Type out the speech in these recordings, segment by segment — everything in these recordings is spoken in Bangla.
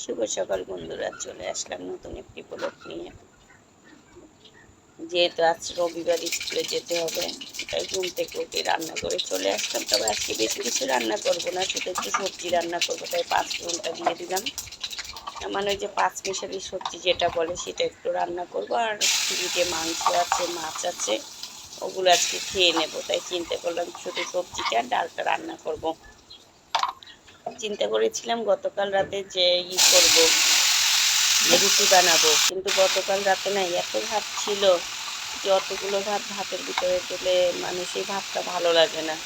শুভ সকাল বন্ধুরা, চলে আসলাম নতুন একটি ব্লগ নিয়ে। যেহেতু আজ রবিবার স্কুলে যেতে হবে, তাই ঘুম থেকে উঠে রান্না করে চলে আসলাম। তবে আজকে বেশি কিছু রান্না করব না, শুধু একটু সবজি রান্না করব, তাই পাঁচ ফোড়নটা দিয়ে দিলাম। মানে ওই যে পাঁচ মিশালি সবজি যেটা বলে, সেটা একটু রান্না করব। আর ফ্রিজে মাংস আছে, মাছ আছে, ওগুলো আজকে খেয়ে নেব। তাই চিন্তা করলাম শুধু সবজিটা আর ডালটা রান্না করব। চিন্তা করেছিলাম গতকাল রাতে যে ই করব রুটি বানাবো। কিন্তু গতকাল রাতে না এত ভাত ছিল যে অতগুলো ভাত ভাতের ভিতরে দিলে মানে সেই ভাতটা ভালো লাগে না।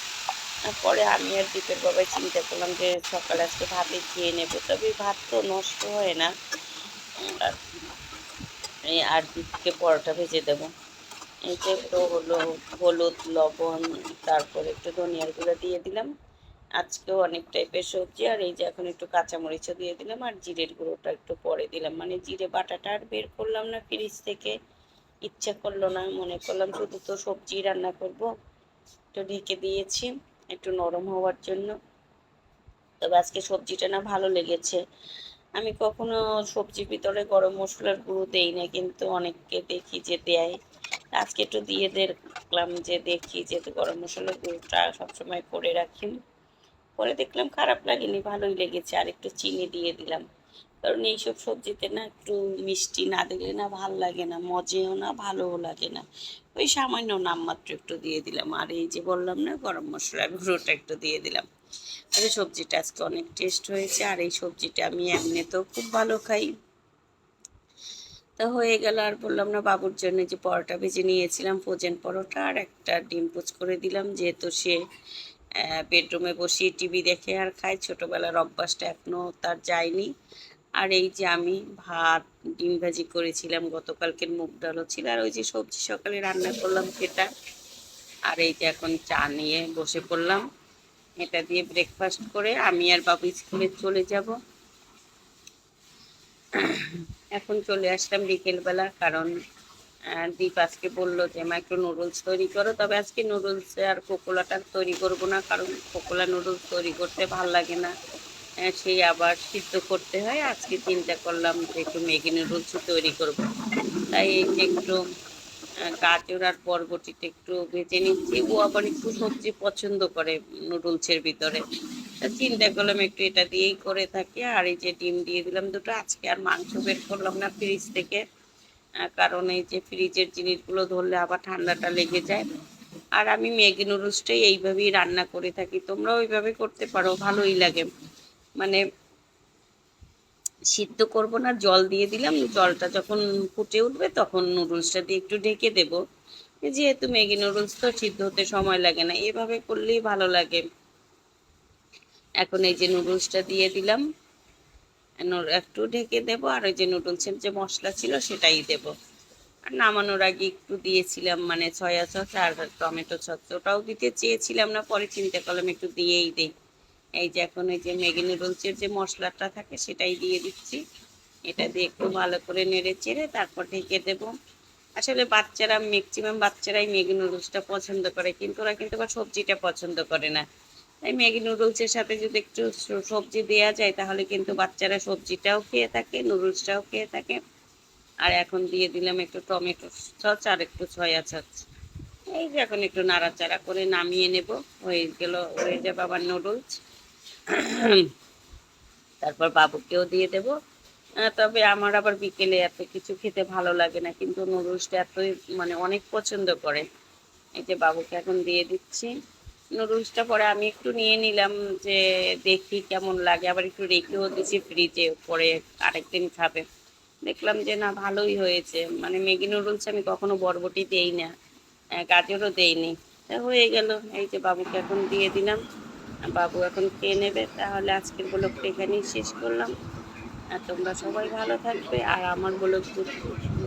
পরে আমি আর দীপের বাবাই চিন্তা করলাম যে সকালে আজকে ভাতে খেয়ে নেব। তবে ভাত তো নষ্ট হয় না। আর দীপকে পরোটা ভেজে দেবো। এই যে একটু হলো, হলুদ, লবণ, তারপরে একটু ধনিয়ার গুঁড়ো দিয়ে দিলাম। আজকেও অনেক টাইপের সবজি, আর এই যে এখন একটু কাঁচামরিচও দিয়ে দিলাম, আর জিরের গুঁড়োটা একটু পরে দিলাম। মানে জিরে বাটাটা আর বের করলাম না ফ্রিজ থেকে, ইচ্ছা করল না, মনে করলাম শুধু তো সবজি রান্না করব। একটু ঢেকে দিয়েছি, একটু নরম হওয়ার জন্য। তবে আজকে সবজিটা না ভালো লেগেছে। আমি কখনো সবজির ভিতরে গরম মশলার গুঁড়ো দেই না, কিন্তু অনেককে দেখি যে দেয়। আজকে একটু দিয়ে দেখলাম যে দেখি যে গরম মশলার গুঁড়োটা সবসময় করে রাখি। পরে দেখলাম খারাপ লাগেনি, ভালোই লেগেছে। আর একটু চিনি দিয়ে দিলাম। কারণ এইসব সবজিতে না একটু মিষ্টি না দিলে না ভালো লাগে না, মজেও না, ভালোও লাগে না। ওই সামান্য নামমাত্র একটু দিয়ে দিলাম। আর এই যে বললাম না, গরম মশলার গুঁড়োটা একটু দিয়ে দিলাম। আর এই সবজিটা আজকে অনেক টেস্ট হয়েছে। আর এই সবজিটা আমি এমনিতেও খুব ভালো খাই। তা হয়ে গেল, আর বললাম না, বাবুর জন্য যে পরোটা ভেজে নিয়েছিলাম ফোজেন পরোটা আর একটা ডিম পোচ করে দিলাম। যেহেতু সে বেডরুমে বসিয়ে টিভি দেখে আর খায় ছোটোবেলার অভ্যাসটা এখনও তার যায়নি। আর এই যে আমি ভাত, ডিম ভাজি করেছিলাম, গতকালকের মুগ ডালও ছিল। আর ওই যে সবজি সকালে রান্না করলাম সেটা। আর এই যে এখন চা নিয়ে বসে পড়লাম। এটা দিয়ে ব্রেকফাস্ট করে আমি আর বাবু স্কুলে চলে যাব। এখন চলে আসলাম বিকেলবেলা কারণ দীপ আজকে বলল যে মা একটু নুডলস তৈরি করো। তবে আজকে নুডলস আর কোকোলাটা তৈরি করব না, কারণ কোকোলা নুডলস তৈরি করতে ভালো লাগে না। সেই আবার সিদ্ধ করতে হয়। আজকে চিন্তা করলাম যে একটু ম্যাগি নুডলসই তৈরি করব। তাই এই যে একটু গাজর আর বরবটিতে একটু ভেজে নিচ্ছি। ও আবার একটু সবজি পছন্দ করে নুডলসের ভিতরে। চিন্তা করলাম একটু এটা দিয়েই করে থাকি। আর এই যে ডিম দিয়ে দিলাম দুটো, আজকে আর মাংস বের করলাম না ফ্রিজ থেকে। কারণ এই যে ফ্রিজের জিনিসগুলো ধরলে আবার ঠান্ডাটা লেগে যায়। আর আমি ম্যাগি নুডলসটাই এইভাবেই রান্না করে থাকি। তোমরা ওইভাবে করতে পারো, ভালোই লাগে। মানে সিদ্ধ করব না, জল দিয়ে দিলাম, জলটা যখন ফুটে উঠবে তখন নুডলসটা দিয়ে একটু ঢেকে দেব। যেহেতু ম্যাগি নুডলস তো সিদ্ধ হতে সময় লাগে না, এভাবে করলেই ভালো লাগে। এখন এই যে নুডলসটা দিয়ে দিলাম। একটু ঢেকে দেব, আর ওই যে নুডলসের যে মশলা ছিল সেটাই দেব। আর নামানোর আগে একটু দিয়েছিলাম মানে সয়া সস আর টমেটো সস, ওটাও দিতে চেয়েছিলাম না, পরে চিন্তা করলাম একটু দিয়েই দিই। এই যে এখন ওই যে ম্যাগি নুডলসের যে মশলাটা থাকে সেটাই দিয়ে দিচ্ছি। এটা দিয়ে একটু ভালো করে নেড়ে চেড়ে তারপর ঢেকে দেব। আসলে বাচ্চারা ম্যাক্সিমাম বাচ্চারাই ম্যাগি নুডলসটা পছন্দ করে, কিন্তু ওরা কিন্তু সবজিটা পছন্দ করে না। তাই ম্যাগি নুডলসের সাথে যদি একটু সবজি দেওয়া যায়, তাহলে কিন্তু বাচ্চারা সবজিটাও খেয়ে থাকে, নুডলসটাও খেয়ে থাকে। আর এখন দিয়ে দিলাম একটু টমেটো সস আর একটু সয়া সস। এই যে এখন একটু নাড়াচাড়া করে নামিয়ে নেব। হয়ে গেল, হয়ে যাবে আবার নুডলস। তারপর বাবুকেও দিয়ে দেব। তবে আমার আবার বিকেলে এত কিছু খেতে ভালো লাগে না, কিন্তু নুডলসটা এতই মানে অনেক পছন্দ করে। এই যে বাবুকে এখন দিয়ে দিচ্ছি। নুডলসটা পরে আমি একটু নিয়ে নিলাম যে দেখি কেমন লাগে। আবার একটু রেখেও দিচ্ছি ফ্রিজে পরে আরেকদিন খাবে। দেখলাম যে না, ভালোই হয়েছে। মানে ম্যাগি নুডলস আমি কখনো বরবটি দেই না গাজরও দেইনি। হয়ে গেল, এই যে বাবুকে এখন দিয়ে দিলাম। বাবু এখন খেয়ে নেবে, তাহলে আজকের ব্লগটা এখানেই শেষ করলাম। আর তোমরা সবাই ভালো থাকবে, আর আমার ব্লগ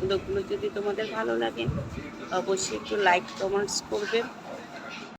ব্লগগুলো যদি তোমাদের ভালো লাগে, অবশ্যই একটু লাইক কমেন্টস করবে।